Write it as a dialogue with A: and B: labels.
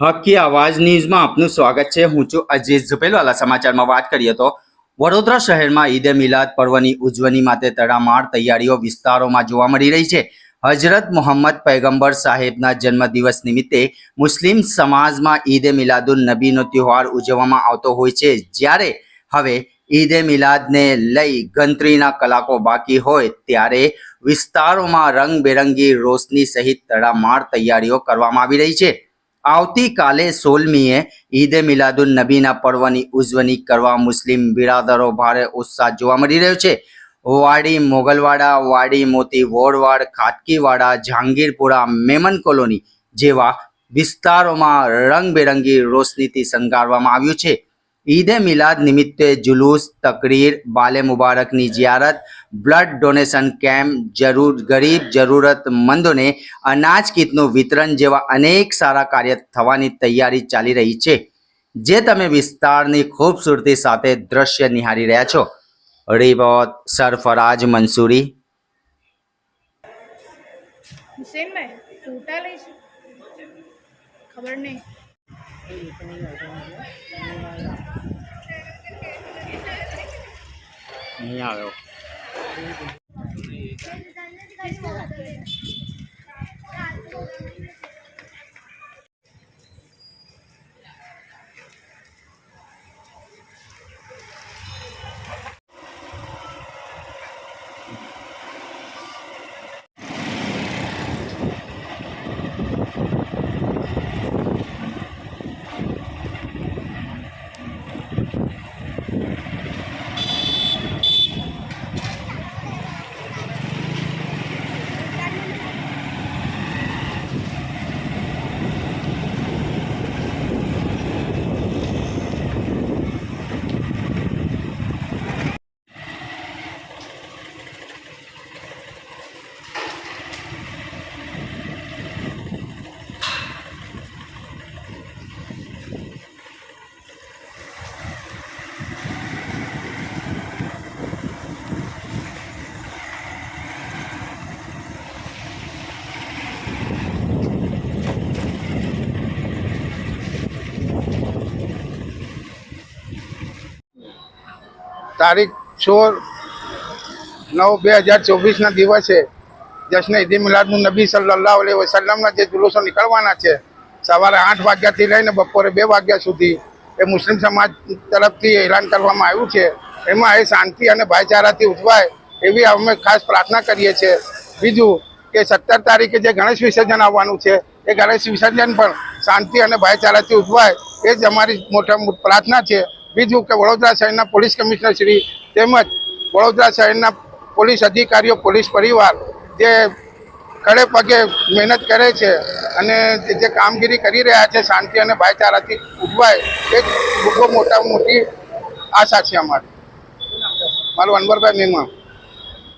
A: હકી આવાજ ન્યૂઝમાં આપનું સ્વાગત છે. હું છું અજીત ઝુપેલવાલા સમાચારમાં વાત કરીએ તો વડોદરા શહેરમાં ઈદે મિલાદ પર્વની ઉજવણી માટે તડામાર તૈયારીઓ વિસ્તારોમાં જોવા મળી રહી છે. હજરત મોહમ્મદ પૈગંબર સાહેબના જન્મદિવસ નિમિત્તે મુસ્લિમ સમાજમાં ઈદે મિલાદુલ નબીનો તહેવાર ઉજવવામાં આવતો હોય છે. જ્યારે હવે ઈદે મિલાદને લઈ ગણતરીના કલાકો બાકી હોય ત્યારે વિસ્તારોમાં રંગબેરંગી રોશની સહિત તડામાર તૈયારીઓ કરવામાં આવી રહી છે. આવતીકાલે સોલમીએ ઈદે મિલાદુન નબીના પર્વની ઉજવણી કરવા મુસ્લિમ બિરાદરો ભારે ઉત્સાહ જોવા મળી રહ્યો છે. વાડી મોગલવાડા, વાડી મોતી વોરવાડ, ખાટકીવાડા જહાંગીરપુરા મેમન કોલોની જેવા વિસ્તારોમાં રંગબેરંગી રોશનીથી શણગારવામાં આવ્યું છે. ઈદે મિલાદ નિમિત્તે જુલુસ, તકરીર, બાલે મુબારકની જિયારત, બ્લડ ડોનેશન કેમ્પ, જરૂર, ગરીબ જરૂરતમંદોને અનાજ કીટનું વિતરણ જેવા અનેક સારા કાર્ય થવાની તૈયારી ચાલી રહી છે, જે તમે વિસ્તારની ખૂબસૂરતી સાથે દ્રશ્ય નિહાળી રહ્યા છો. રિવત, સરફરાજ મંસૂરી.
B: ખબર નહીં.
A: નહીં આવ્યો
C: તારીખ સોળ નવ બે હજાર ચોવીસના દિવસે જશ્ન ઈદી મિલાદનું નબી સલ્લાહ અલૈહિ વસલમના જે જુલુસો નીકળવાના છે, સવારે આઠ વાગ્યાથી લઈને બપોરે બે વાગ્યા સુધી એ મુસ્લિમ સમાજ તરફથી એલાન કરવામાં આવ્યું છે. એમાં એ શાંતિ અને ભાઈચારાથી ઉજવાય એવી અમે ખાસ પ્રાર્થના કરીએ છીએ. બીજું કે સત્તર તારીખે જે ગણેશ વિસર્જન આવવાનું છે, એ ગણેશ વિસર્જન પણ શાંતિ અને ભાઈચારાથી ઉજવાય એ જ અમારી મોટા પ્રાર્થના છે. બીજું કે વડોદરા શહેરના પોલીસ કમિશનર શ્રી તેમજ વડોદરા શહેરના પોલીસ અધિકારીઓ, પોલીસ પરિવાર જે ખડે પગે મહેનત કરે છે અને જે કામગીરી કરી રહ્યા છે, શાંતિ અને ભાઈચારાથી ઉજવાય, એ બહુ મોટા મોટી આશા છે અમારી. મારું અનવરભાઈ મેમા